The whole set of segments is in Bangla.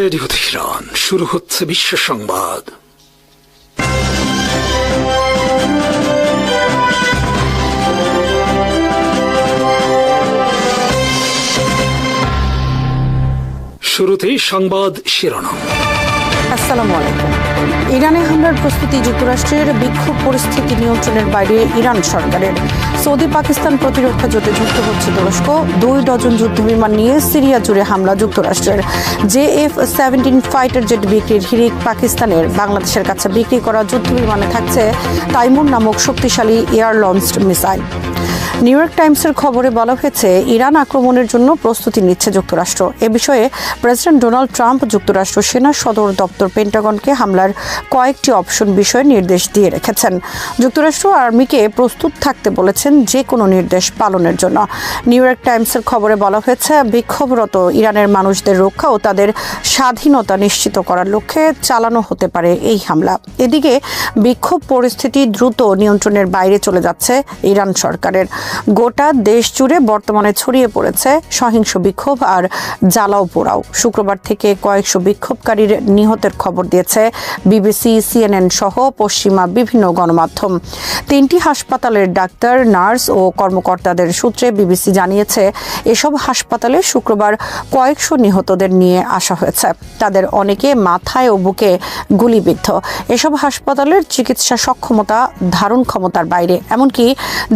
রেডিও তেহরান শুরু হচ্ছে বিশ্ব সংবাদ। শুরুতেই সংবাদ শিরোনাম। আসসালামু আলাইকুম। ইরানে হামলার প্রস্তুতি যুক্তরাষ্ট্রের বিক্ষোভ পরিস্থিতি নিয়ন্ত্রণের বাইরে ইরান সরকারের। সৌদি পাকিস্তান প্রতিরক্ষা জোটে যুক্ত হচ্ছে তুরস্ক। দুই ডজন যুদ্ধবিমান নিয়ে সিরিয়া জুড়ে হামলা যুক্তরাষ্ট্রের। J F seventeen fighter jet বিক্রির হিরিক পাকিস্তানের। বাংলাদেশের কাছে বিক্রি করা যুদ্ধবিমানে থাকছে তাইমুর নামক শক্তিশালী air launched missile. New York টাইমসের খবরে বলা হয়েছে, ইরান আক্রমণের জন্য প্রস্তুতি নিচ্ছে যুক্তরাষ্ট্র। এ বিষয়ে প্রেসিডেন্ট ডোনাল্ড ট্রাম্প যুক্তরাষ্ট্র সেনা সদর দপ্তর পেন্টাগনকে হামলার কয়েকটি অপশন বিষয়ে নির্দেশ দিয়ে রেখেছেন। যুক্তরাষ্ট্র আর্মিকে প্রস্তুত থাকতে বলেছেন যে কোনো নির্দেশ পালনের জন্য। নিউ ইয়র্ক টাইমসের খবরে বলা হয়েছে, বিক্ষোভরত ইরানের মানুষদের রক্ষা ও তাদের স্বাধীনতা নিশ্চিত করার লক্ষ্যে চালানো হতে পারে এই হামলা। এদিকে বিক্ষোভ পরিস্থিতি দ্রুত নিয়ন্ত্রণের বাইরে চলে যাচ্ছে ইরান সরকারের। গোটা দেশ জুড়ে বর্তমানে ছড়িয়ে পড়েছে সহিংস বিক্ষোভ আর জ্বালাও পোড়াও। শুক্রবার থেকে কয়েকশো বিক্ষোভকারীর নিহতের খবর দিয়েছে বিবিসি, সিএনএন সহ পশ্চিমা বিভিন্ন গণমাধ্যম। তিনটি হাসপাতালের ডাক্তার, নার্স ও কর্মকর্তাদের সূত্রে বিবিসি জানিয়েছে, এসব হাসপাতালে শুক্রবার কয়েকশো নিহতদের নিয়ে আসা হয়েছে। তাদের অনেকে মাথায় ও বুকে গুলিবিদ্ধ। এসব হাসপাতালের চিকিৎসা সক্ষমতা, ধারণ ক্ষমতার বাইরে। এমনকি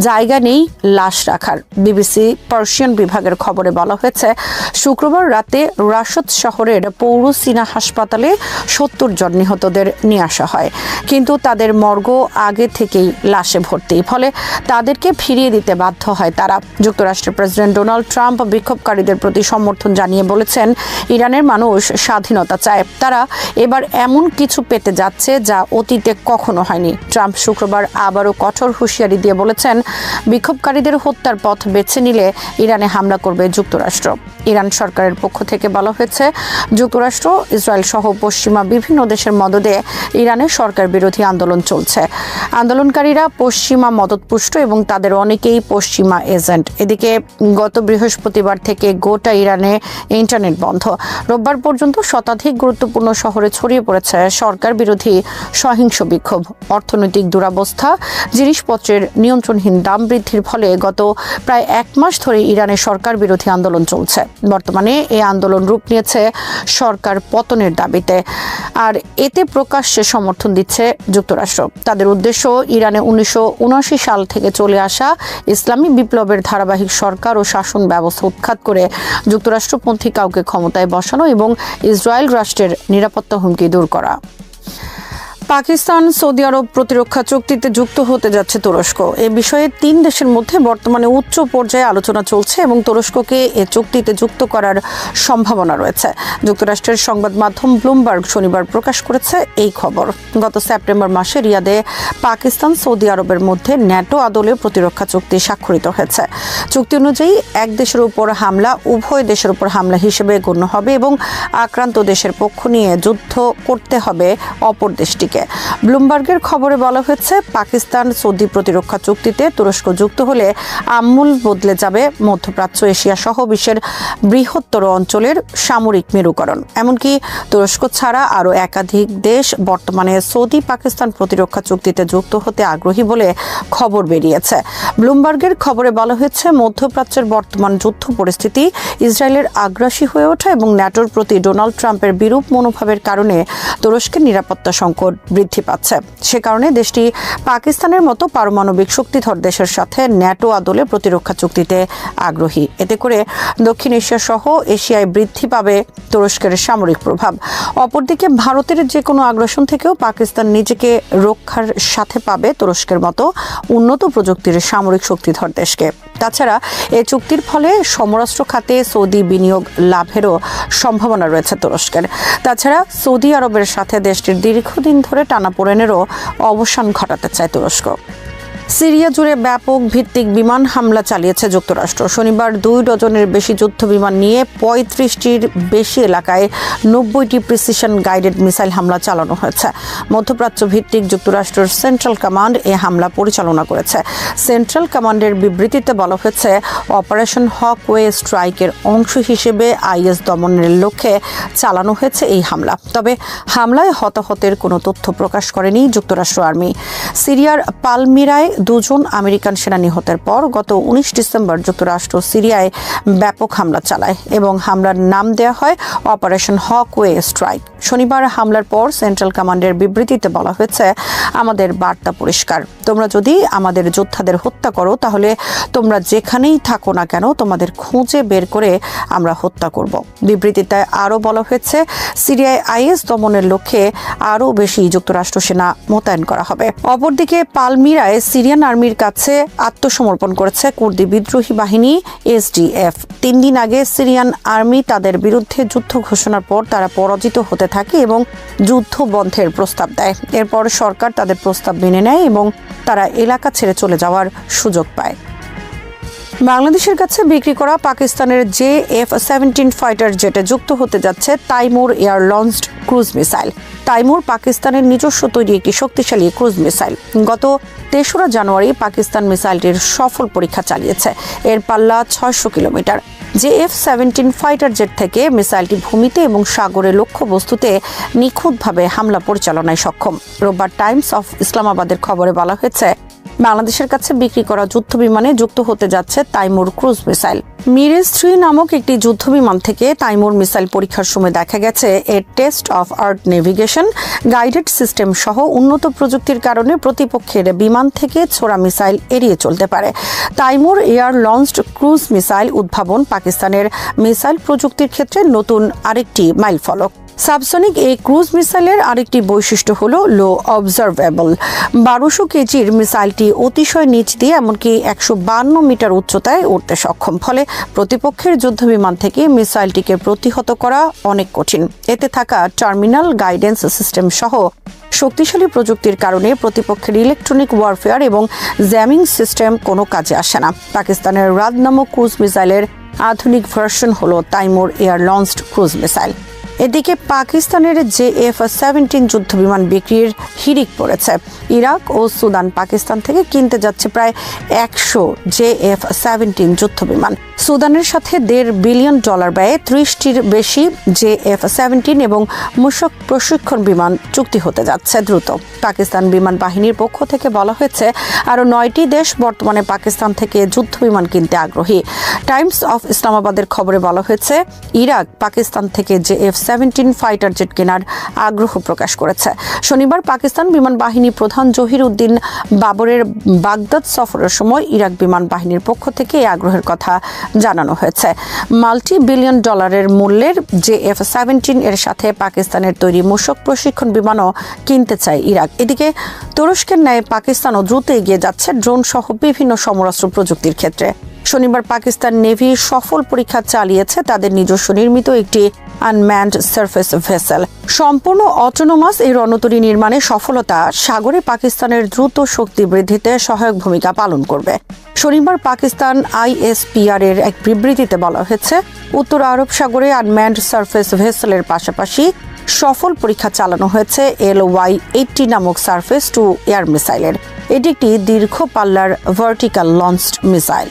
জায়গা নেই লাশ রাখার। বিবিসি পার্সিয়ান বিভাগের খবরে বলা হয়েছে, শুক্রবার রাতে রাশদ শহরের পৌর সিনা হাসপাতালে সত্তর জন নিহতদের নিয়ে আসা হয়। কিন্তু তাদের মর্গ আগে থেকেই লাশে ভর্তি। ফলে তাদেরকে ফিরিয়ে দিতে বাধ্য হয় তারা। যুক্তরাষ্ট্রের প্রেসিডেন্ট ডোনাল্ড ট্রাম্প বিক্ষোভকারীদের প্রতি সমর্থন জানিয়ে বলেছেন, ইরানের মানুষ স্বাধীনতা চায়। তারা এবার এমন কিছু পেতে যাচ্ছে যা অতীতে কখনো হয়নি। ট্রাম্প শুক্রবার আবারও কঠোর হুঁশিয়ারি দিয়ে বলেছেন বিক্ষোভকারীদের হত্যার পথ বেছে নিলে ইরানে হামলা করবে যুক্তরাষ্ট্র। ইরান সরকারের পক্ষ থেকে বলা হয়েছে, যুক্তরাষ্ট্র, ইসরায়েল সহ পশ্চিমা বিভিন্ন দেশের মদদে ইরানে সরকার বিরোধী আন্দোলন চলছে। আন্দোলনকারীরা পশ্চিমা মদতপুষ্ট এবং তাদের অনেকেই পশ্চিমা এজেন্ট। এদিকে গত বৃহস্পতিবার থেকে গোটা ইরানে ইন্টারনেট বন্ধ। রোববার পর্যন্ত শতাধিক গুরুত্বপূর্ণ শহরে ছড়িয়ে পড়েছে সরকার বিরোধী সহিংস বিক্ষোভ। অর্থনৈতিক দুরাবস্থা, জিনিসপত্রের নিয়ন্ত্রণহীন দাম বৃদ্ধির ফলে গত প্রায় এক মাস ধরে ইরানের সরকার বিরোধী আন্দোলন চলছে। বর্তমানে এই আন্দোলন রূপ নিয়েছে সরকার পতনের দাবিতে। আর এতে প্রকাশ্যে সমর্থন দিচ্ছে যুক্তরাষ্ট্র। তাদের উদ্দেশ্য ইরানে উনিশশো উনআশি সাল থেকে চলে আসা ইসলামী বিপ্লবের ধারাবাহিক সরকার ও শাসন ব্যবস্থা উৎখাত করে যুক্তরাষ্ট্রপন্থী কাউকে ক্ষমতায় বসানো এবং ইসরায়েল রাষ্ট্রের নিরাপত্তা হুমকি দূর করা। পাকিস্তান, সৌদি আরব প্রতিরক্ষা চুক্তিতে যুক্ত হতে যাচ্ছে তুরস্ক। এ বিষয়ে তিন দেশের মধ্যে বর্তমানে উচ্চ পর্যায়ে আলোচনা চলছে এবং তুরস্ককে এ চুক্তিতে যুক্ত করার সম্ভাবনা রয়েছে। যুক্তরাষ্ট্রের সংবাদ মাধ্যম ব্লুমবার্গ শনিবার প্রকাশ করেছে এই খবর। গত সেপ্টেম্বর মাসে রিয়াদে পাকিস্তান, সৌদি আরবের মধ্যে ন্যাটো আদলে প্রতিরক্ষা চুক্তি স্বাক্ষরিত হয়েছে। চুক্তি অনুযায়ী এক দেশের উপর হামলা, উভয় দেশের উপর হামলা হিসেবে গণ্য হবে এবং আক্রান্ত দেশের পক্ষ নিয়ে যুদ্ধ করতে হবে অপর দেশটিকে। থেকে। ব্লুমবার্গের খবরে বলা হয়েছে, পাকিস্তান সৌদি প্রতিরক্ষা চুক্তিতে তুরস্ক যুক্ত হলে আমূল বদলে যাবে মধ্যপ্রাচ্য এশিয়া সহ বিশ্বের বৃহত্তর অঞ্চলের সামরিক মেরুকরণ। এমনকি তুরস্ক ছাড়া আরও একাধিক দেশ বর্তমানে সৌদি পাকিস্তান প্রতিরক্ষা চুক্তিতে যুক্ত হতে আগ্রহী বলে খবর বেরিয়েছে। ব্লুমবার্গের খবরে বলা হয়েছে, মধ্যপ্রাচ্যের বর্তমান যুদ্ধ পরিস্থিতি ইসরায়েলের আগ্রাসী হয়ে ওঠা এবং ন্যাটোর প্রতি ডোনাল্ড ট্রাম্পের বিরূপ মনোভাবের কারণে তুরস্কের নিরাপত্তা সংকট বৃদ্ধি পাচ্ছে। সে কারণে দেশটি পাকিস্তানের মতো পারমাণবিক শক্তিধর দেশের সাথে ন্যাটো আদলে প্রতিরক্ষা চুক্তিতে আগ্রহী। এতে করে দক্ষিণ এশিয়া সহ এশিয়ায় বৃদ্ধি পাবে তুরস্কের সামরিক প্রভাব। অপরদিকে ভারতের যে কোনো আগ্রাসন থেকেও পাকিস্তান নিজেকে রক্ষার সাথে পাবে তুরস্কের মতো উন্নত প্রযুক্তির সামরিক শক্তিধর দেশকে। তাছাড়া এ চুক্তির ফলে সমরাষ্ট্র খাতে সৌদি বিনিয়োগ লাভেরও সম্ভাবনা রয়েছে তুরস্কের। তাছাড়া সৌদি আরবের সাথে দেশটির দীর্ঘদিন ধরে টানাপোড়েনেরও অবসান ঘটাতে চায় তুরস্ক। সিরিয়া জুড়ে ব্যাপক ভিত্তিক বিমান হামলা চালিয়েছে যুক্তরাষ্ট্র। শনিবার দুই ডজনের বেশি যুদ্ধ বিমান নিয়ে পঁয়ত্রিশটির বেশি এলাকায় নব্বইটি প্রিসিশন গাইডেড মিসাইল হামলা চালানো হয়েছে। মধ্যপ্রাচ্য ভিত্তিক যুক্তরাষ্ট্রের সেন্ট্রাল কমান্ড এ হামলা পরিচালনা করেছে। সেন্ট্রাল কমান্ডের বিবৃতিতে বলা হয়েছে, অপারেশন হকওয়ে স্ট্রাইকের অংশ হিসেবে আইএস দমনের লক্ষ্যে চালানো হয়েছে এই হামলা। তবে হামলায় হতাহতের কোনো তথ্য প্রকাশ করেনি যুক্তরাষ্ট্র আর্মি। সিরিয়ার পালমিরায় দুজন আমেরিকান সেনা নিহতের পর গত উনিশ ডিসেম্বর যুক্তরাষ্ট্র সিরিয়ায় ব্যাপক হামলা চালায় এবং হামলার নাম দেয়া হয় অপারেশন হকওয়ে স্ট্রাইক। শনিবার হামলার পর সেন্ট্রাল কমান্ডের বিবৃতিতে বলা হয়েছে আমাদের বার্তা পরিষ্কার। তোমরা যদি আমাদের যোদ্ধাদের হত্যা করো, তাহলে তোমরা যেখানেই থাকো না কেন তোমাদের খুঁজে বের করে আমরা হত্যা করব। বিবৃতিতে আরও বলা হয়েছে, সিরিয়ায় আইএস দমনের লক্ষ্যে আরও বেশি যুক্তরাষ্ট্র সেনা মোতায়েন করা হবে। অপরদিকে পালমিরায় সিরিয়ান আর্মির কাছে আত্মসমর্পণ করেছে কুর্দি বিদ্রোহী বাহিনী এসডিএফ তিন দিন আগে সিরিয়ান আর্মি তাদের বিরুদ্ধে যুদ্ধ ঘোষণার পর তারা পরাজিত হতে থাকে এবং যুদ্ধ বন্ধের প্রস্তাব দেয়। এরপর সরকার তাদের প্রস্তাব মেনে নেয় এবং তারা এলাকা ছেড়ে চলে যাওয়ার সুযোগ পায়। বাংলাদেশের কাছে বিক্রি করা পাকিস্তানের জে এফ সেভেন্টিন ফাইটার জেটে যুক্ত হতে যাচ্ছে Taimur air launched cruise missile. Taimur পাকিস্তানের নিজস্ব তৈরি একটি শক্তিশালী ক্রুজ মিসাইল। গত তেসরা জানুয়ারি পাকিস্তান মিসাইলটির সফল পরীক্ষা চালিয়েছে। এর পাল্লা ছয়শো kilometre. J F seventeen fighter jet থেকে মিসাইলটি ভূমিতে এবং সাগরে লক্ষ্যবস্তুতে নিখুঁতভাবে হামলা পরিচালনায় সক্ষম। রোববার টাইমস অফ ইসলামাবাদের খবরে বলা হয়েছে বাংলাদেশের কাছে বিক্রি করা যুদ্ধ বিমানে যুক্ত হতে যাচ্ছে Taimur cruise missile. Mirage three নামক একটি যুদ্ধ বিমান থেকে তাইমুর মিসাইল পরীক্ষার সময় দেখা গেছে, এর test of earth navigation, guided system সহ উন্নত প্রযুক্তির কারণে প্রতিপক্ষের বিমান থেকে ছোড়া মিসাইল এড়িয়ে চলতে পারে। Taimur air launched cruise missile উদ্ভাবন পাকিস্তানের মিসাইল প্রযুক্তির ক্ষেত্রে নতুন আরেকটি মাইলফলক। সাবসনিক এই ক্রুজ মিসাইলের আরেকটি বৈশিষ্ট্য হল লো অবজারভেবল। বারোশো কেজির মিসাইলটি অতিশয় নিচ দিয়ে, এমনকি একশো বান্ন মিটার উচ্চতায় উঠতে সক্ষম। ফলে প্রতিপক্ষের যুদ্ধ বিমান থেকে মিসাইলটিকে প্রতিহত করা অনেক কঠিন। এতে থাকা টার্মিনাল গাইডেন্স সিস্টেম সহ শক্তিশালী প্রযুক্তির কারণে প্রতিপক্ষের ইলেকট্রনিক ওয়ারফেয়ার এবং জ্যামিং সিস্টেম কোনো কাজে আসে না। পাকিস্তানের রাদ নামক ক্রুজ মিসাইলের আধুনিক ভার্সন হল Taimur air launched cruise missile. এদিকে পাকিস্তানের জে এফ সেভেন্টিন যুদ্ধ বিমান বিক্রির হিড়িক পড়েছে। ইরাক ও সুদান পাকিস্তান থেকে কিনতে যাচ্ছে প্রায় একশো জে এফ সেভেন্টিন যুদ্ধ বিমান সুদানের সাথে দেড় বিলিয়ন ডলার ব্যয়ে ত্রিশটির বেশি জে এফ সেভেন্টিন এবং মূসক প্রশিক্ষণ বিমান চুক্তি হতে যাচ্ছে দ্রুত। পাকিস্তান বিমান বাহিনীর পক্ষ থেকে বলা হয়েছে, আরও নয়টি দেশ বর্তমানে পাকিস্তান থেকে যুদ্ধ বিমান কিনতে আগ্রহী। টাইমস অফ ইসলামাবাদের খবরে বলা হয়েছে, ইরাক পাকিস্তান থেকে J F seventeen fighter jet কেনার আগ্রহ প্রকাশ করেছে। শনিবার পাকিস্তান বিমান বাহিনী প্রধান জহির উদ্দিন বাবরের বাগদাদ সফরের সময় ইরাক বিমান বাহিনীর পক্ষ থেকে এই আগ্রহের কথা জানানো হয়েছে। মাল্টি বিলিয়ন ডলারের মূল্যের জে এফ সেভেন্টিন এর সাথে পাকিস্তানের তৈরি মূসক প্রশিক্ষণ বিমানও কিনতে চায় ইরাক। এদিকে তুরস্কের ন্যায় পাকিস্তানও দ্রুত এগিয়ে যাচ্ছে ড্রোন সহ বিভিন্ন সমরাস্ত্র প্রযুক্তির ক্ষেত্রে। শনিবার পাকিস্তান নেভি সফল পরীক্ষা চালিয়েছে তাদের নিজস্ব নির্মিত একটি আনম্যান্ড সার্ফেস ভেসেল সম্পূর্ণ অটোনোমাস এই রণতরী নির্মাণে সফলতা সাগরে পাকিস্তানের দ্রুত শক্তি বৃদ্ধিতে সহায়ক ভূমিকা পালন করবে। শনিবার পাকিস্তান আইএসপিআর এর এক বিবৃতিতে বলা হয়েছে, উত্তর আরব সাগরে আনম্যান্ড সার্ফেস ভেসেলের পাশাপাশি সফল পরীক্ষা চালানো হয়েছে এল ওয়াই এইটটি নামক সার্ফেস টু এয়ার মিসাইলের এটি একটি দীর্ঘ পাল্লার ভার্টিক্যাল লঞ্চড মিসাইল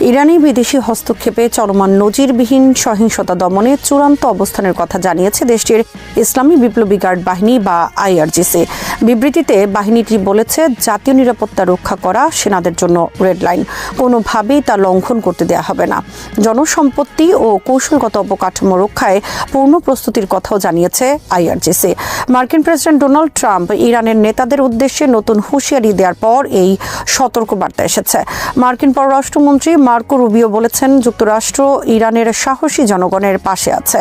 ইরানি বিদেশি হস্তক্ষেপে চলমান নজিরবিহীন সহিংসতা দমনে চূড়ান্ত অবস্থানের কথা জানিয়েছে দেশটির ইসলামী বিপ্লবী গার্ড বাহিনী বা আইআরজিসি। বিবৃতিতে বাহিনীটি বলেছে, জাতীয় নিরাপত্তা রক্ষা করা সেনাদের জন্য রেড লাইন। কোনোভাবেই তা লঙ্ঘন করতে দেওয়া হবে না। জনসম্পত্তি ও কৌশলগত অবকাঠামো রক্ষায় পূর্ণ প্রস্তুতির কথাও জানিয়েছে আইআরজিসি। মার্কিন প্রেসিডেন্ট ডোনাল্ড ট্রাম্প ইরানের নেতাদের উদ্দেশ্যে নতুন হুঁশিয়ারি দেওয়ার পর এই সতর্কবার্তা এসেছে। মার্কিন পররাষ্ট্রমন্ত্রী মার্কো রুবিও বলেছেন যুক্তরাষ্ট্র ইরানের সাহসী জনগণের পাশে আছে।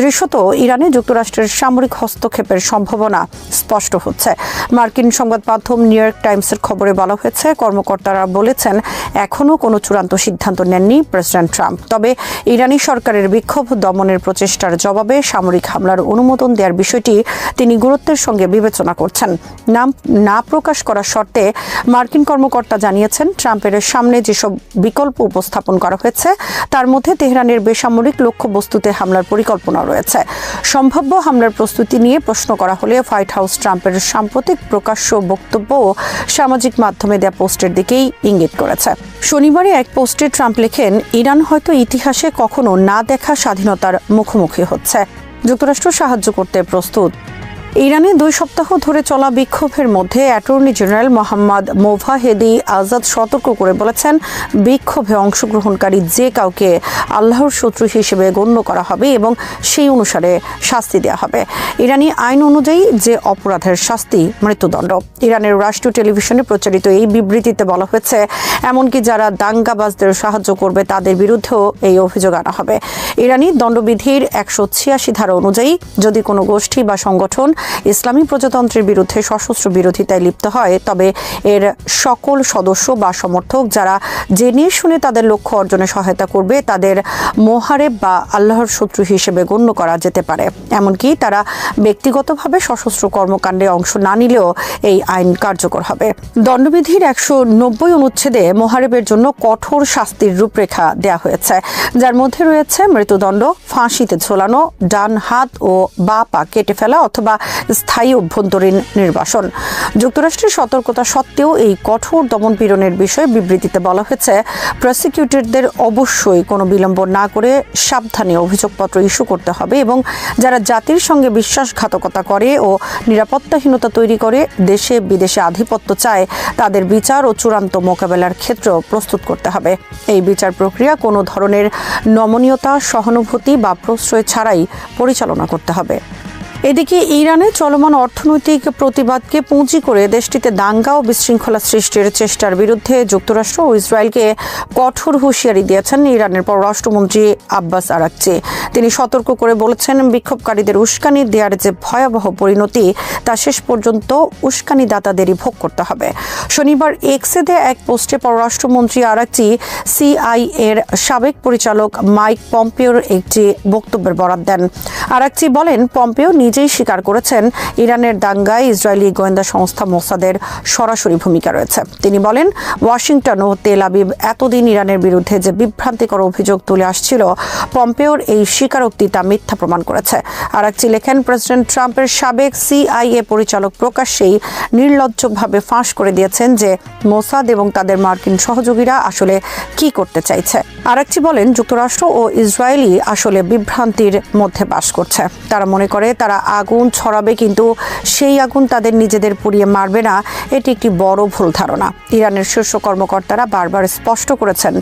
দৃশ্যত ইরানে যুক্তরাষ্ট্রের সামরিক হস্তক্ষেপের সম্ভাবনা স্পষ্ট হচ্ছে। মার্কিন সংবাদ মাধ্যম নিউ ইয়র্ক টাইমসের খবরে বলা হয়েছে, কর্মকর্তারা বলেছেন এখনও কোনো চূড়ান্ত সিদ্ধান্ত নেননি প্রেসিডেন্ট ট্রাম্প। তবে ইরানি সরকারের বিক্ষোভ, দমনের প্রচেষ্টার জবাবে সামরিক হামলার অনুমোদন দেওয়ার বিষয়টি তিনি গুরুত্বের সঙ্গে বিবেচনা করছেন। নাম, না প্রকাশ করার শর্তে মার্কিন কর্মকর্তা জানিয়েছেন, ট্রাম্পের সামনে যেসব বিকল্প উপস্থাপন করা হয়েছে। তার মধ্যে তেহরানের বেসামরিক লক্ষ্যবস্তুতে হামলার পরিকল্পনা রয়েছে। সম্ভাব্য হামলার প্রস্তুতি নিয়ে প্রশ্ন করা হলে হোয়াইট হাউস ট্রাম্পের সাম্প্রতিক প্রকাশ্য বক্তব্য ও সামাজিক মাধ্যমে দেয়া পোস্টের দিকেই ইঙ্গিত করেছে। শনিবারে এক পোস্টে ট্রাম্প লেখেন, ইরান হয়তো ইতিহাসে কখনো না দেখা স্বাধীনতার মুখোমুখি হচ্ছে। যুক্তরাষ্ট্র সাহায্য করতে প্রস্তুত। ইরানে দুই সপ্তাহ ধরে চলা বিক্ষোভের মধ্যে attorney general Mohammad Movahedi Azad সতর্ক করে বলেছেন, বিক্ষোভে অংশগ্রহণকারী যে কাউকে আল্লাহর শত্রু হিসেবে গণ্য করা হবে এবং সেই অনুসারে শাস্তি দেওয়া হবে। ইরানি আইন অনুযায়ী যে অপরাধের শাস্তি মৃত্যুদণ্ড। ইরানের রাষ্ট্রীয় টেলিভিশনে প্রচারিত এই বিবৃতিতে বলা হয়েছে, এমনকি যারা দাঙ্গাবাজদের সাহায্য করবে তাদের বিরুদ্ধেও এই অভিযোগ আনা হবে। ইরানি দণ্ডবিধির একশো ছিয়াশি ধারা অনুযায়ী যদি কোনো গোষ্ঠী বা সংগঠন ইসলামী প্রজাতন্ত্রের বিরুদ্ধে সশস্ত্র বিরোধিতায় লিপ্ত হয়, তবে এর সকল সদস্য বা সমর্থক যারা জেনে শুনে তাদের লক্ষ্য অর্জনে সহায়তা করবে, তাদের মোহারেব বা আল্লাহর শত্রু হিসেবে গণ্য করা যেতে পারে। এমনকি তারা ব্যক্তিগতভাবে সশস্ত্র কর্মকাণ্ডে অংশ না নিলেও এই আইন কার্যকর হবে। দণ্ডবিধির একশো নব্বই অনুচ্ছেদে মোহারেবের জন্য কঠোর শাস্তির রূপরেখা দেওয়া হয়েছে, যার মধ্যে রয়েছে মৃত্যুদণ্ড, ফাঁসিতে ঝোলানো, ডান হাত ও বা পা কেটে ফেলা অথবা স্থায়ী অভ্যন্তরীণ নির্বাসন। যুক্তরাষ্ট্রের সতর্কতা সত্ত্বেও এই কঠোর দমন পীড়নের বিষয়ে বিবৃতিতে বলা হয়েছে, প্রসিকিউটরদের অবশ্যই কোনো বিলম্ব না করে সাবধানে অভিযোগপত্র ইস্যু করতে হবে এবং যারা জাতির সঙ্গে বিশ্বাসঘাতকতা করে ও নিরাপত্তাহীনতা তৈরি করে, দেশে বিদেশে আধিপত্য চায়, তাদের বিচার ও চূড়ান্ত মোকাবেলার ক্ষেত্র প্রস্তুত করতে হবে। এই বিচার প্রক্রিয়া কোনো ধরনের নমনীয়তা, সহানুভূতি বা প্রশ্রয় ছাড়াই পরিচালনা করতে হবে। এদিকে ইরানে চলমান অর্থনৈতিক প্রতিবাদকে পুঁজি করে দেশটিতে দাঙ্গা ও বিশৃঙ্খলা সৃষ্টির চেষ্টার বিরুদ্ধে যুক্তরাষ্ট্র ও ইসরায়েলকে কঠোর হুঁশিয়ারি দিয়েছেন ইরানের পররাষ্ট্রমন্ত্রী আব্বাস আরাকচি। তিনি সতর্ক করে বলেছেন, বিক্ষোভকারীদের উস্কানি দেওয়ার যে ভয়াবহ পরিণতি, তা শেষ পর্যন্ত উস্কানিদাতাদেরই ভোগ করতে হবে। শনিবার এক্সেদে এক পোস্টে পররাষ্ট্রমন্ত্রী আরাকচি সিআই এর সাবেক পরিচালক মাইক পম্পিওর একটি বক্তব্যের বরাদ দেন। আরাকচি বলেন, পম্পেও নিজেই স্বীকার করেছেন ইরানের দাঙ্গায় ইসরায়েলি গোয়েন্দা সংস্থা মোসাদের সরাসরি ভূমিকা রয়েছে। তিনি বলেন, ওয়াশিংটন ও তেল আবিব এতদিন ইরানের বিরুদ্ধে যে বিভ্রান্তিকর অভিযোগ তুলে আসছিল, পম্পেওর এই স্বীকারোক্তি তা মিথ্যা প্রমাণ করেছে। আরাকচি লেখেন, প্রেসিডেন্ট ট্রাম্পের সাবেক সিআইএ পরিচালক প্রকাশ্যেই নির্লজ্জভাবে ফাঁস করে দিয়েছেন যে মোসাদ এবং তাদের মার্কিন সহযোগীরা আসলে কি করতে চাইছে। আরাকচি বলেন, যুক্তরাষ্ট্র ও ইসরায়েলই আসলে বিভ্রান্তির মধ্যে বাস করছে। তারা মনে করে, তারা আগুন ছড়াবে, কিন্তু সেই আগুন তাদের নিজেদের পুড়িয়ে মারবে না। এটি একটি বড় ভুল ধারণা। ইরানের শীর্ষ কর্মকর্তারা বারবার স্পষ্ট করেছেন,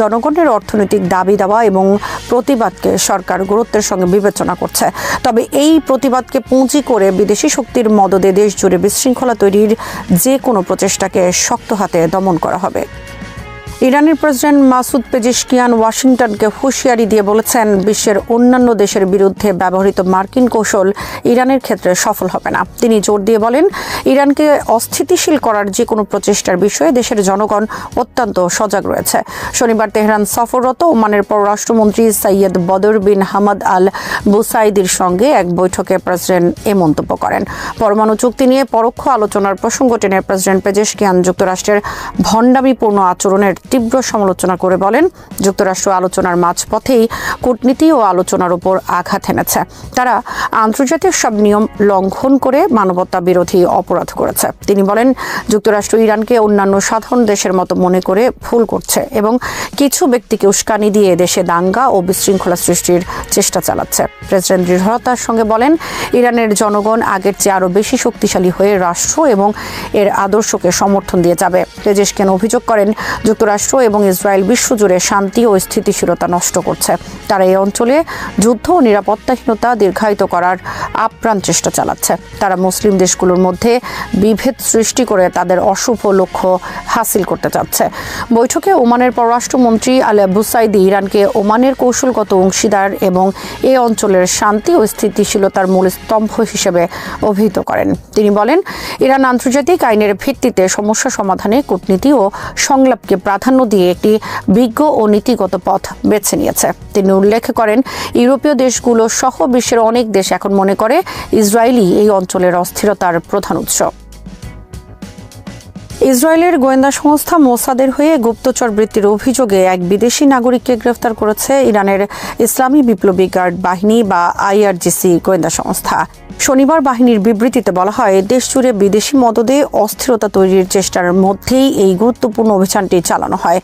জনগণের অর্থনৈতিক দাবি দাওয়া এবং প্রতিবাদকে সরকার গুরুত্বের সঙ্গে বিবেচনা করছে। তবে এই প্রতিবাদকে পুঁজি করে বিদেশি শক্তির মদদে দেশ জুড়ে বিশৃঙ্খলা তৈরির যে কোনো প্রচেষ্টাকে শক্ত হাতে দমন করা হবে। ইরানের প্রেসিডেন্ট মাসুদ পেজিশকিয়ান ওয়াশিংটনকে হুঁশিয়ারি দিয়ে বলেছেন, বিশ্বের অন্যান্য দেশের বিরুদ্ধে ব্যবহৃত মার্কিন কৌশল ইরানের ক্ষেত্রে সফল হবে না। তিনি জোর দিয়ে বলেন, ইরানকে অস্থিতিশীল করার যে কোনো প্রচেষ্টার বিষয়ে দেশের জনগণ অত্যন্ত সজাগ রয়েছে। শনিবার তেহরান সফররত ওমানের পররাষ্ট্রমন্ত্রী সৈয়দ বদর বিন হামাদ আল বুসাইদির সঙ্গে এক বৈঠকে প্রেসিডেন্ট এ মন্তব্য করেন। পরমাণু চুক্তি নিয়ে পরোক্ষ আলোচনার প্রসঙ্গ টেনে প্রেসিডেন্ট পেজেশকিয়ান যুক্তরাষ্ট্রের ভণ্ডামিপূর্ণ আচরণের তীব্র সমালোচনা করে বলেন, যুক্তরাষ্ট্র আলোচনার মাঝপথেই কূটনীতি ও আলোচনার উপর আঘাত এনেছে তারা আন্তর্জাতিক সব নিয়ম লঙ্ঘন করে মানবতা বিরোধী অপরাধ করেছে। তিনি বলেন, যুক্তরাষ্ট্র ইরানকে অন্যান্য সাধারণ দেশের মতো মনে করে ভুল করছে এবং কিছু ব্যক্তিকে উস্কানি দিয়ে দেশে দাঙ্গা ও বিশৃঙ্খলা সৃষ্টির চেষ্টা চালাচ্ছে। প্রেসিডেন্ট দৃঢ়তার সঙ্গে বলেন, ইরানের জনগণ আগের চেয়ে আরও বেশি শক্তিশালী হয়ে রাষ্ট্র এবং এর আদর্শকে সমর্থন দিয়ে যাবে। তেজেশকেন অভিযোগ করেন, যুক্তরাষ্ট্র এবং ইসরায়েল বিশ্বজুড়ে শান্তি ও স্থিতিশীলতা নষ্ট করছে। তারা এই অঞ্চলে যুদ্ধ ও নিরাপত্তাহীনতা দীর্ঘায়িত করার আপ্রাণ চেষ্টা চালাচ্ছে। তারা মুসলিম দেশগুলোর মধ্যে বিভেদ সৃষ্টি করে তাদের অশুভ লক্ষ্য হাসিল করতে চাচ্ছে। বৈঠকে ওমানের পররাষ্ট্রমন্ত্রী আল বুসাইদি ইরানকে ওমানের কৌশলগত অংশীদার এবং এ অঞ্চলের শান্তি ও স্থিতিশীলতার মূল স্তম্ভ হিসেবে অভিহিত করেন। তিনি বলেন, ইরান আন্তর্জাতিক আইনের ভিত্তিতে সমস্যা সমাধানে কূটনীতি ও সংলাপকে প্রাধান্য দিয়ে একটি বিজ্ঞ ও নীতিগত পথ বেছে নিয়েছে। তিনি উল্লেখ করেন, ইউরোপীয় দেশগুলো সহ বিশ্বের অনেক দেশ এখন মনে করে ইসরায়েলই এই অঞ্চলের অস্থিরতার প্রধান উৎস। ইসরায়েলের গোয়েন্দা সংস্থা মোসাদের হয়ে গুপ্তচর বৃত্তির অভিযোগে এক বিদেশি নাগরিককে গ্রেফতার করেছে ইরানের ইসলামী বিপ্লবী গার্ড বাহিনী বা আইআরজিসি গোয়েন্দা সংস্থা। শনিবার বাহিনীর বিবৃতিতে বলা হয় দেশ জুড়ে বিদেশি মদদে অস্থিরতা তৈরির চেষ্টার মধ্যেই এই গুরুত্বপূর্ণ অভিযানটি চালানো হয়।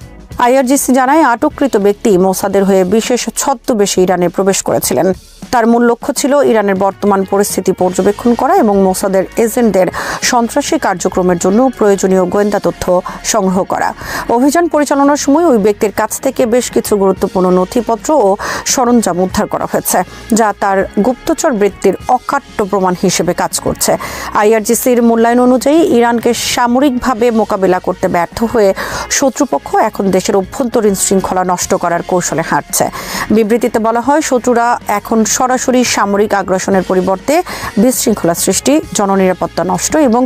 আইআরজিসি জানায় আটককৃত ব্যক্তি মোসাদের হয়ে বিশেষ ছদ্মবেশে ইরানে প্রবেশ করেছিলেন। তার মূল লক্ষ্য ছিল ইরানের বর্তমান পরিস্থিতি পর্যবেক্ষণ করা এবং মোসাদের এজেন্টদের সন্ত্রাসী কার্যক্রমের জন্য প্রয়োজনীয় গোয়েন্দা তথ্য সংগ্রহ করা। অভিযান পরিচালনার সময় ওই ব্যক্তির কাছ থেকে বেশ কিছু গুরুত্বপূর্ণ নথিপত্র ও সরঞ্জাম উদ্ধার করা হয়েছে, যা তার গুপ্তচর বৃত্তির অকাট্য প্রমাণ হিসেবে কাজ করছে। আইআরজিসির মূল্যায়ন অনুযায়ী ইরানকে সামরিকভাবে মোকাবিলা করতে ব্যর্থ হয়ে শত্রুপক্ষ এখন দেশের অভ্যন্তরীণ শৃঙ্খলা নষ্ট করার কৌশলে হাঁটছে। বিবৃতিতে বলা হয়, শত্রুরা এখন সরাসরি সামরিক আগ্রাসনের পরিবর্তে বিশৃঙ্খলা সৃষ্টি, জননিরাপত্তা নষ্ট এবং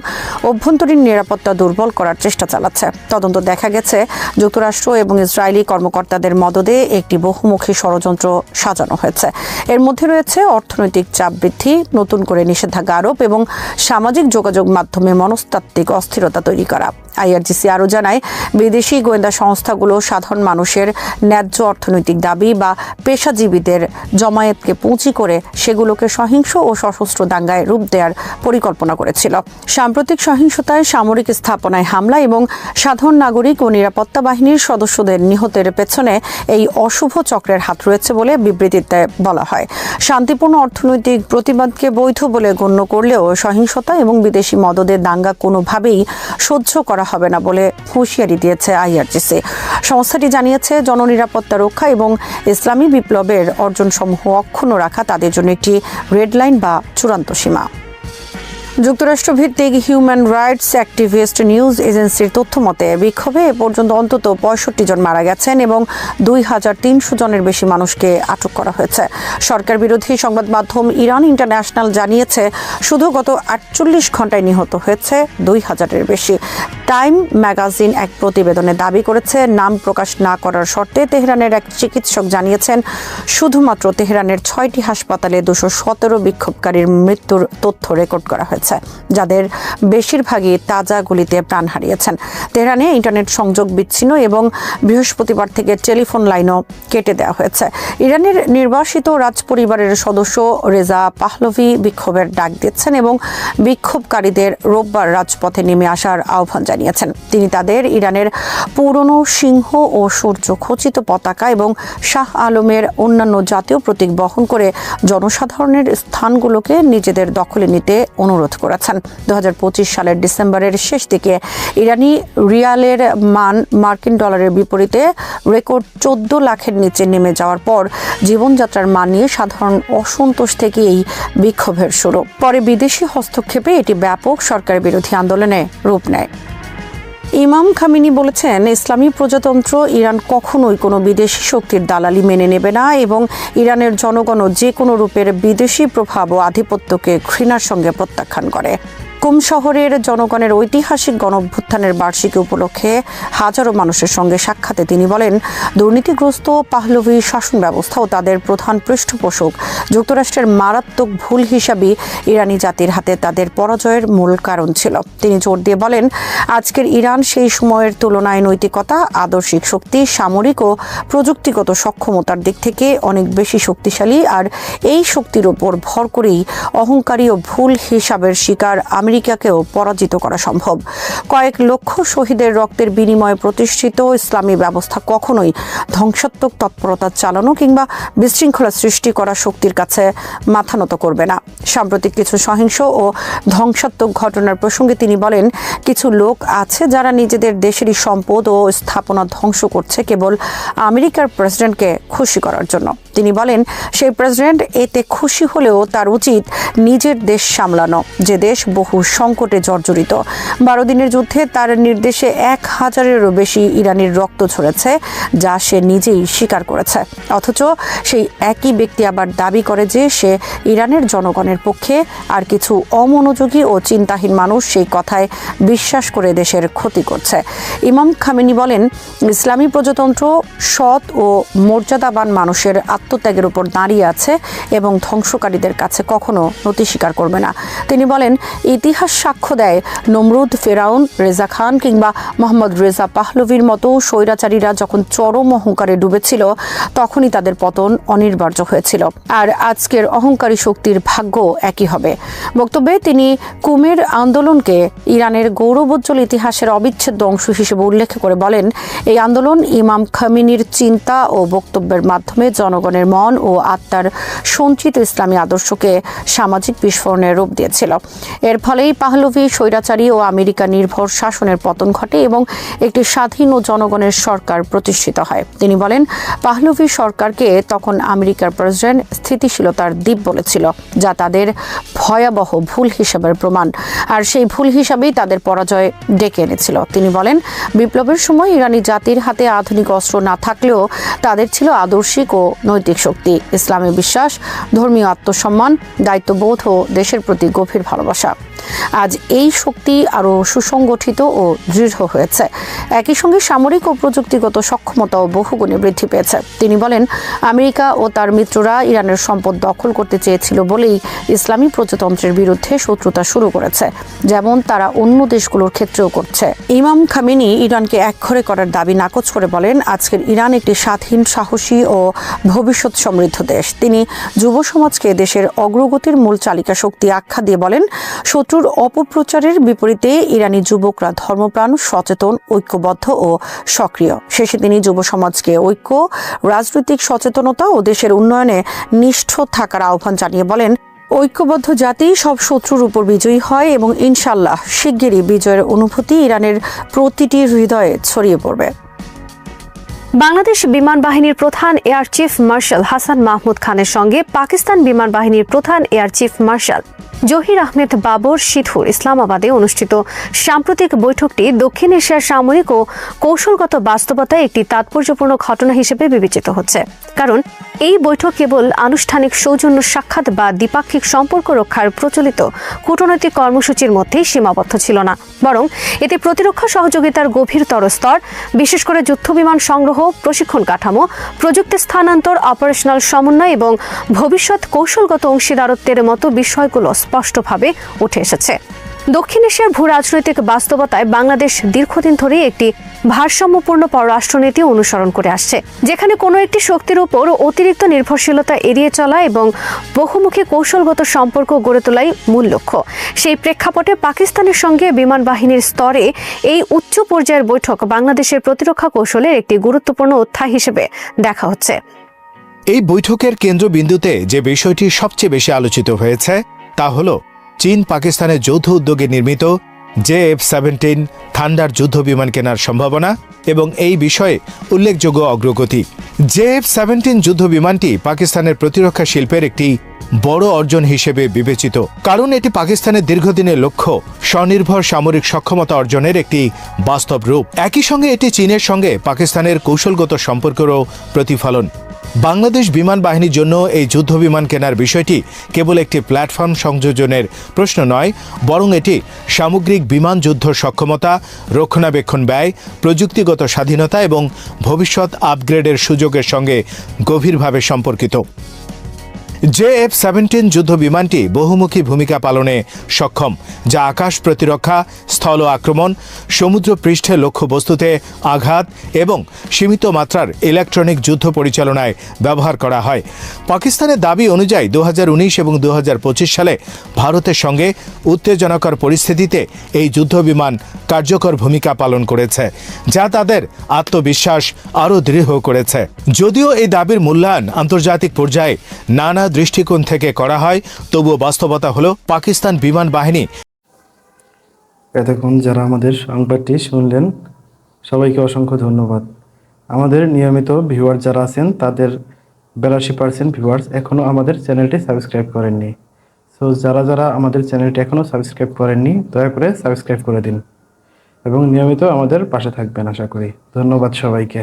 অভ্যন্তরীণ নিরাপত্তা দুর্বল করার চেষ্টা চালাচ্ছে। তদন্ত দেখা গেছে, যুক্তরাষ্ট্র এবং ইসরায়েলি কর্মকর্তাদের মদদে একটি বহুমুখী ষড়যন্ত্র সাজানো হয়েছে। এর মধ্যে রয়েছে অর্থনৈতিক চাপ বৃদ্ধি, নতুন করে নিষেধাজ্ঞা আরোপ এবং সামাজিক যোগাযোগ মাধ্যমে মনস্তাত্ত্বিক অস্থিরতা তৈরি করা। আইআরজিসি আরও জানায় বিদেশি গোয়েন্দা সংস্থাগুলো সাধারণ মানুষের ন্যায্য অর্থনৈতিক দাবি বা পেশাজীবীদের জমায়েতকে পুঁজি করে সেগুলোকে সহিংস ও সশস্ত্র দাঙ্গায় রূপ দেওয়ার পরিকল্পনা করেছিল। সাম্প্রতিক সহিংসতায় সামরিক স্থাপনায় হামলা এবং সাধারণ নাগরিক ও নিরাপত্তা বাহিনীর সদস্যদের নিহতের পেছনে এই অশুভ চক্রের হাত রয়েছে বলে বিবৃতিতে বলা হয়। শান্তিপূর্ণ অর্থনৈতিক প্রতিবাদকে বৈধ বলে গণ্য করলেও সহিংসতা এবং বিদেশি মদদের দাঙ্গা কোনোভাবেই সহ্য করা হবে না বলে হুঁশিয়ারি দিয়েছে আইআরজিসি। সংস্থাটি জানিয়েছে, জননিরাপত্তা রক্ষা এবং ইসলামী বিপ্লবের অর্জনসমূহ অক্ষুণ্ণ রাখা তাদের জন্য একটি রেড লাইন বা চূড়ান্ত সীমা। যুক্তরাষ্ট্র ভিত্তিক হিউম্যান রাইটস অ্যাক্টিভিস্ট নিউজ এজেন্সির তথ্য মতে, বিক্ষোভে এ পর্যন্ত অন্তত পঁয়ষট্টি জন মারা গেছেন এবং দুই হাজার তিনশো জনের বেশি মানুষকে আটক করা হয়েছে। সরকার বিরোধী সংবাদ মাধ্যম ইরান ইন্টারন্যাশনাল জানিয়েছে, শুধু গত আটচল্লিশ ঘন্টায় নিহত হয়েছে দুই হাজারের বেশি। টাইম ম্যাগাজিন এক প্রতিবেদনে দাবি করেছে, নাম প্রকাশ না করার শর্তে তেহরানের এক চিকিৎসক জানিয়েছেন, শুধুমাত্র তেহরানের ছয়টি হাসপাতালে দুশো সতেরো বিক্ষোভকারীর মৃত্যুর তথ্য রেকর্ড করা হয়েছে। যাদের বেশিরভাগই তাজা গুলিতে প্রাণ হারিয়েছেন। তেহরানে ইন্টারনেট সংযোগ বিচ্ছিন্ন এবং বৃহস্পতিবার থেকে টেলিফোন লাইনও কেটে দেওয়া হয়েছে। ইরানের নির্বাসিত রাজপরিবারের সদস্য রেজা পাহলভি বিক্ষোভের ডাক দিচ্ছেন এবং বিক্ষোভকারীদের রোববার রাজপথে নেমে আসার আহ্বান জানিয়েছেন। তিনি তাদের ইরানের পুরনো সিংহ ও সূর্য খচিত পতাকা এবং শাহ আলমের অন্যান্য জাতীয় প্রতীক বহন করে জনসাধারণের স্থানগুলোকে নিজেদের দখলে নিতে অনুরোধ করেছেন। দু সালের ডিসেম্বরের শেষ দিকে ইরানি রিয়ালের মান মার্কিন ডলারের বিপরীতে রেকর্ড চোদ্দ লাখের নিচে নেমে যাওয়ার পর জীবনযাত্রার মান নিয়ে সাধারণ অসন্তোষ থেকে এই বিক্ষোভের শুরু। পরে বিদেশি হস্তক্ষেপে এটি ব্যাপক সরকার বিরোধী আন্দোলনে রূপ নেয়। ইমাম খামিনি বলেছেন, ইসলামী প্রজাতন্ত্র ইরান কখনোই কোনো বিদেশি শক্তির দালালি মেনে নেবে না এবং ইরানের জনগণও যে কোনো রূপের বিদেশি প্রভাব ও আধিপত্যকে ঘৃণার সঙ্গে প্রত্যাখ্যান করে। কুম শহরের জনগণের ঐতিহাসিক গণঅভ্যুত্থানের বার্ষিকী উপলক্ষে হাজারো মানুষের সঙ্গে সাক্ষাতে তিনি বলেন, দুর্নীতিগ্রস্ত পাহলভি শাসন ব্যবস্থা ও তাদের প্রধান পৃষ্ঠপোষক যুক্তরাষ্ট্রের মারাত্মক ভুল হিসাবেই ইরানি জাতির হাতে তাদের পরাজয়ের মূল কারণ ছিল। তিনি জোর দিয়ে বলেন, আজকের ইরান সেই সময়ের তুলনায় নৈতিকতা, আদর্শিক শক্তি, সামরিক ও প্রযুক্তিগত সক্ষমতার দিক থেকে অনেক বেশি শক্তিশালী, আর এই শক্তির ওপর ভর করেই অহংকারী ও ভুল হিসাবের শিকার আমেরিকা আমেরিকাকেও পরাজিত করা সম্ভব। কয়েক লক্ষ শহীদের রক্তের বিনিময়ে প্রতিষ্ঠিত ইসলামী ব্যবস্থা কখনোই ধ্বংসাত্মক তৎপরতা চালানো কিংবা বিশৃঙ্খলা সৃষ্টি করা শক্তির কাছে মাথা নত করবে না। সাম্প্রতিক কিছু সহিংস ও ধ্বংসাত্মক ঘটনার প্রসঙ্গে তিনি বলেন, কিছু লোক আছে যারা নিজেদের দেশেরই সম্পদ ও স্থাপনা ধ্বংস করছে কেবল আমেরিকার প্রেসিডেন্টকে খুশি করার জন্য। তিনি বলেন, সেই প্রেসিডেন্ট এতে খুশি হলেও তার উচিত নিজের দেশ সামলানো, যে দেশ বহু সংকটে জর্জরিত। বারো দিনের যুদ্ধে তার নির্দেশে এক হাজারেরও বেশি ইরানির রক্ত ঝরেছে, যা সে নিজেই স্বীকার করেছে। অথচ সেই একই ব্যক্তি আবার দাবি করে যে সে ইরানের জনগণের পক্ষে আর কিছু অমনোযোগী ও চিন্তাহীন মানুষ সেই কথায় বিশ্বাস করে দেশের ক্ষতি করছে। ইমাম খামেনি বলেন, ইসলামী প্রজাতন্ত্র সৎ ও মর্যাদাবান মানুষের আত্মত্যাগের উপর দাঁড়িয়ে আছে এবং ধ্বংসকারীদের কাছে কখনো নতি স্বীকার করবে না। তিনি বলেন, ইতিহাস সাক্ষ্য দেয়। নমরুদ ফেরাউন, রেজা খান কিংবা মোহাম্মদ রেজা পাহলভির মতো স্বৈরাচারীরা যখন চরম অহংকারে ডুবেছিল, তখনই তাদের পতন অনিবার্য হয়েছিল। আর আজকের অহংকারী শক্তির ভাগ্য একই হবে। বক্তব্যে তিনি কুমের আন্দোলনকে ইরানের গৌরবোজ্জ্বল ইতিহাসের অবিচ্ছেদ্য অংশ হিসেবে উল্লেখ করে বলেন, এই আন্দোলন ইমাম খামিনীর চিন্তা ও বক্তব্যের মাধ্যমে জনগণের মন ও আত্মার সঞ্চিত ইসলামী আদর্শকে সামাজিক বিস্ফোরণের রূপ দিয়েছিল। এর ফলেই পাহলভি স্বৈরাচারী ও আমেরিকা নির্ভর শাসনের পতন ঘটে এবং একটি স্বাধীন ও জনগণের সরকার প্রতিষ্ঠিত হয়। তিনি বলেন, পাহলভি সরকারকে তখন আমেরিকার প্রেসিডেন্ট স্থিতিশীলতার দ্বীপ বলেছিল, যা তাদের ভয়াবহ ভুল হিসাবের প্রমাণ। আর সেই ভুল হিসাবেই তাদের পরাজয় ডেকে এনেছিল। তিনি বলেন, বিপ্লবের সময় ইরানি জাতির হাতে আধুনিক অস্ত্র না থাকলেও তাদের ছিল আদর্শিক ও নৈতিক শক্তি, ইসলামী বিশ্বাস, ধর্মীয় আত্মসম্মান, দায়িত্ববোধ ও দেশের প্রতি গভীর ভালোবাসা। আজ এই শক্তি আরও সুসংগঠিত ও দৃঢ় হয়েছে। একই সঙ্গে সামরিক ও প্রযুক্তিগত সক্ষমতাও বহুগুণে বৃদ্ধি পেয়েছে। তিনি বলেন, আমেরিকা ও তার মিত্ররা ইরানের সম্পদ দখল করতে চেয়েছিল বলেই ইসলামী প্রজাতন্ত্রের বিরুদ্ধে শত্রুতা শুরু করেছে, যেমন তারা অন্য দেশগুলোর ক্ষেত্রেও করছে। ইমাম খামেনি ইরানকে একঘরে করার দাবি নাকচ করে বলেন, আজকের ইরান একটি স্বাধীন, সাহসী ও ভবিষ্যৎ সমৃদ্ধ দেশ। তিনি যুব সমাজকে দেশের অগ্রগতির মূল চালিকা শক্তি আখ্যা দিয়ে বলেন শত্রুর অপপ্রচারের বিপরীতে ইরানি যুবকরা ধর্মপ্রাণ, সচেতন, ঐক্যবদ্ধ ও সক্রিয়। শেষে তিনি যুব সমাজকে ঐক্য, রাজনৈতিক সচেতনতা ও দেশের উন্নয়নে নিষ্ঠ থাকার আহ্বান জানিয়ে বলেন, ঐক্যবদ্ধ জাতি সব শত্রুর উপর বিজয়ী হয় এবং ইনশাল্লাহ শিগগিরই বিজয়ের অনুভূতি ইরানের প্রতিটি হৃদয়ে ছড়িয়ে পড়বে। বাংলাদেশ বিমান বাহিনীর প্রধান air chief marshal Hasan Mahmud খানের সঙ্গে পাকিস্তান বিমান বাহিনীর প্রধান air chief marshal Zahir Ahmed Babar সিধুর ইসলামাবাদে অনুষ্ঠিত সাম্প্রতিক বৈঠকটি দক্ষিণ এশিয়ার সামরিক ও কৌশলগত বাস্তবতায় একটি তাৎপর্যপূর্ণ ঘটনা হিসেবে বিবেচিত হচ্ছে। কারণ, এই বৈঠক কেবল আনুষ্ঠানিক সৌজন্য সাক্ষাৎ বা দ্বিপাক্ষিক সম্পর্ক রক্ষার প্রচলিত কূটনৈতিক কর্মসূচির মধ্যেই সীমাবদ্ধ ছিল না। বরং, এতে প্রতিরক্ষা সহযোগিতার গভীরতর স্তর, বিশেষ করে যুদ্ধবিমান সংগ্রহ প্রশিক্ষণ কাঠামো, প্রযুক্তি স্থানান্তর অপারেশনাল সমন্বয় এবং ভবিষ্যৎ কৌশলগত অংশীদারত্বের মতো বিষয়গুলো স্পষ্টভাবে উঠে এসেছে। দক্ষিণ এশিয়ার ভূ রাজনৈতিক বাস্তবতায় বাংলাদেশ দীর্ঘদিন ধরেই একটি ভারসাম্যপূর্ণ পররাষ্ট্রনীতি অনুসরণ করে আসছে, যেখানে কোনো একটি শক্তির উপর অতিরিক্ত নির্ভরশীলতা এড়িয়ে চলা এবং বহুমুখী কৌশলগত সম্পর্ক গড়ে তোলাই মূল লক্ষ্য। সেই প্রেক্ষাপটে পাকিস্তানের সঙ্গে বিমান বাহিনীর স্তরে এই উচ্চ পর্যায়ের বৈঠক বাংলাদেশের প্রতিরক্ষা কৌশলের একটি গুরুত্বপূর্ণ অধ্যায় হিসেবে দেখা হচ্ছে। এই বৈঠকের কেন্দ্রবিন্দুতে যে বিষয়টি সবচেয়ে বেশি আলোচিত হয়েছে, তা হল চীন পাকিস্তানের যৌথ উদ্যোগে নির্মিত জে এফ সেভেন্টিন থান্ডার যুদ্ধ বিমান কেনার সম্ভাবনা এবং এই বিষয়ে উল্লেখযোগ্য অগ্রগতি। জে এফ সেভেন্টিন যুদ্ধ বিমানটি পাকিস্তানের প্রতিরক্ষা শিল্পের একটি বড় অর্জন হিসেবে বিবেচিত। কারণ এটি পাকিস্তানের দীর্ঘদিনের লক্ষ্য, স্বনির্ভর সামরিক সক্ষমতা অর্জনের একটি বাস্তব রূপ। একই সঙ্গে এটি চীনের সঙ্গে পাকিস্তানের কৌশলগত সম্পর্কেরও প্রতিফলন। বাংলাদেশ বিমান বাহিনীর জন্য এই যুদ্ধ বিমান কেনার বিষয়টি কেবল একটি প্ল্যাটফর্ম সংযোজনের প্রশ্ন নয়, বরং এটি সামগ্রিক বিমান যুদ্ধ সক্ষমতা, রক্ষণাবেক্ষণ ব্যয়, প্রযুক্তিগত স্বাধীনতা এবং ভবিষ্যৎ আপগ্রেডের সুযোগের সঙ্গে গভীরভাবে সম্পর্কিত। জে এফ সেভেন্টিন যুদ্ধ বিমানটি বহুমুখী ভূমিকা পালনে সক্ষম, যা আকাশ প্রতিরক্ষা, স্থল আক্রমণ, সমুদ্র পৃষ্ঠে লক্ষ্যবস্তুতে আঘাত এবং সীমিত মাত্রার ইলেকট্রনিক যুদ্ধ পরিচালনায় ব্যবহার করা হয়। পাকিস্তানের দাবি অনুযায়ী দু হাজার উনিশ এবং দু হাজার পঁচিশ সালে ভারতের সঙ্গে উত্তেজনাকর পরিস্থিতিতে এই যুদ্ধ বিমান কার্যকর ভূমিকা পালন করেছে, যা তাদের আত্মবিশ্বাস আরও দৃঢ় করেছে। যদিও এই দাবির মূল্যায়ন আন্তর্জাতিক পর্যায়ে নানা দৃষ্টিকোণ থেকে করা হয়, তবুও বাস্তবতা হলো পাকিস্তান বিমান বাহিনী। এতক্ষণ যারা আমাদের সংবাদটি শুনলেন, সবাইকে অসংখ্য ধন্যবাদ। আমাদের নিয়মিত ভিউয়ার যারা আছেন, তাদের বিরাশি পার্সেন্ট ভিউয়ার্স এখনও আমাদের চ্যানেলটি সাবস্ক্রাইব করেননি। সো যারা যারা আমাদের চ্যানেলটি এখনও সাবস্ক্রাইব করেননি, দয়া করে সাবস্ক্রাইব করে দিন। এবং নিয়মিত আমাদের পাশে থাকবেন, আশা করি। ধন্যবাদ সবাইকে।